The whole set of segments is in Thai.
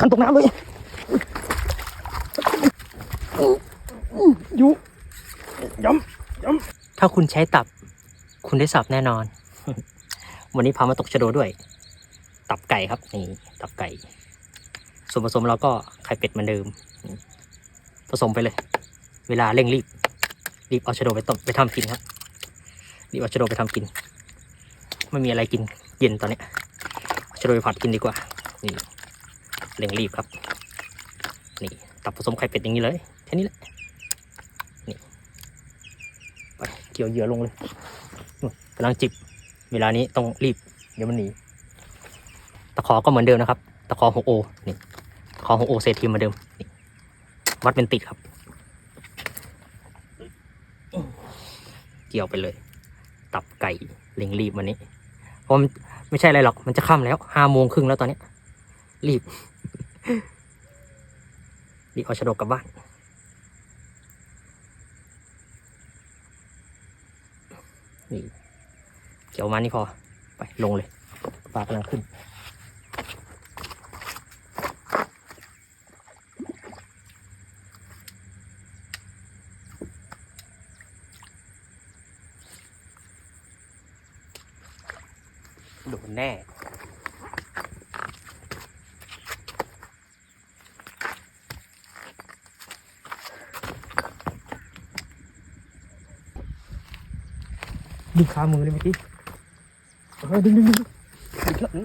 คันตกน้ำเลยอยู่ย้ำย้ำถ้าคุณใช้ตับ คุณได้สับแน่นอน วันนี้พามาตกชะโดด้วย ตับไก่ครับนี่ตับไก่ ส่วนผสมเราก็ไข่เป็ดเหมือนเดิมนี่ผสมไปเลย เวลาเร่งรีบ รีบเอาชะโดไปต้มไปทำกินครับรีบเอาชะโดไปทำกิน ไม่มีอะไรกินเย็นตอนเนี้ยเอาชะโดไปผัดกินดีกว่านี่ เร่งรีบครับ นี่ตับผสมไข่เป็ดอย่างนี้เลยแค่นี้แหละนี่ไปเกี่ยวเหยื่อลงเลยกำลังจิบเวลานี้ต้องรีบ เดี๋ยวมันหนีตะขอก็เหมือนเดิมนะครับ ตะขอหกโอนี่ตะขอหกโอเศษทีมเหมือนเดิมนี่วัดเป็นติดครับ เกี่ยวไปเลย ตับไก่เร่งรีบวันนี้เพราะมันไม่ใช่อะไรหรอกมันจะค่ำแล้วห้าโมงครึ่งแล้วตอนนี้รีบ รีบเอาชะโดกกลับบ้านนี่เกี่ยวมานี่พอ ไปลงเลยปลากำลังขึ้น โดนแน่ ดึงขามือเลยเมื่อกี้ดึงดึงดึงดึง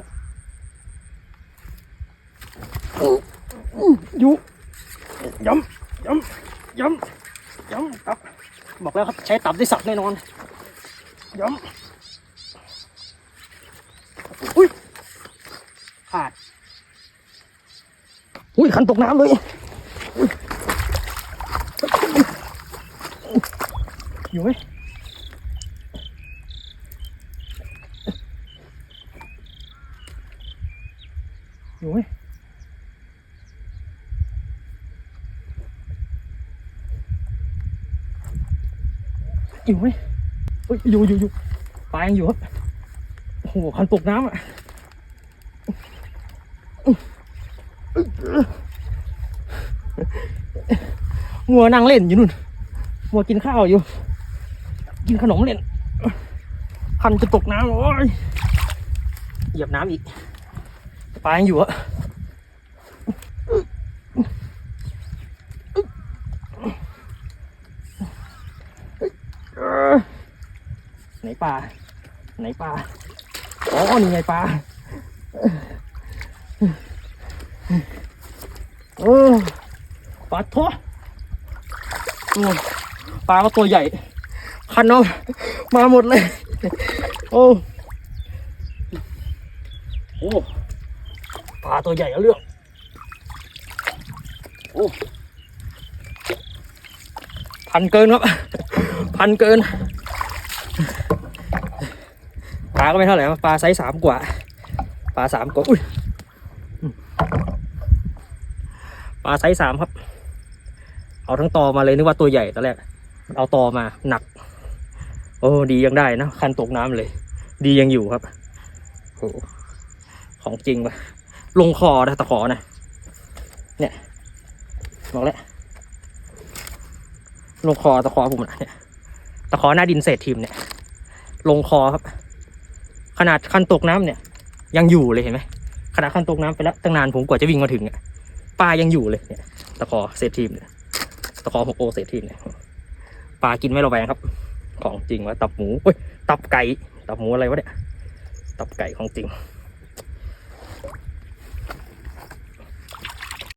ยู่ย้ำย้ำย้ำย้ำครับบอกแล้วครับใช้ตับได้สับแน่นอนย้ำอุ้ยขาดอุ้ยขันตกน้ำเลยอยู่ไหม อยู่ไหมอยู่ไหมอยู่อยู่อยู่ปลายังอยู่ครับโอ้โหคันตกน้ำอะงัวนั่งเล่นอยู่นู่นงัวกินข้าวอยู่ กินขนมเล่นคันจะตกน้ำโอ้ยเหยียบน้ำอีก ปลายังอยู่อะเอ้ยไหนปลาไหนปลาอ๋อนี่ไงปลาเออปลาทอโอ้ปลาก็ตัวใหญ่ คันเนาะมาหมดเลย โอ้โอ้ ปลาตัวใหญ่เอาเรื่องโอ้พันเกินครับ พันเกิน ปลาก็ไม่เท่าไหร่ครับปลาไซส์สามกว่า ปลาสามกว่าอุ้ยปลาไซส์สามครับ เอาทั้งตอมาเลยนึกว่าตัวใหญ่ตอนแรกเอาตอมาหนัก โอ้ดียังได้นะคันตกน้ำเลย ดียังอยู่ครับโอ้ของจริงปะ ลงคอนะตะขอนะเนี่ยบอกแล้วลงคอตะขอผมนะเนี่ยตะขอหน้าดินเศษทีมเนี่ย ลงคอครับ ขนาดคันตกน้ำเนี่ย ยังอยู่เลยเห็นไหมขนาดคันตกน้ำไปแล้วตั้งนานผมกว่าจะวิ่งมาถึงอะปลายังอยู่เลยเนี่ย ตะขอเศษทีมเนี่ยตะขอหกโอเศษทีมเนี่ยปลากินไม่ระแวงครับ ของจริงวะตับหมูเอ้ยตับไก่ตับหมูอะไรวะเนี่ยตับไก่ของจริง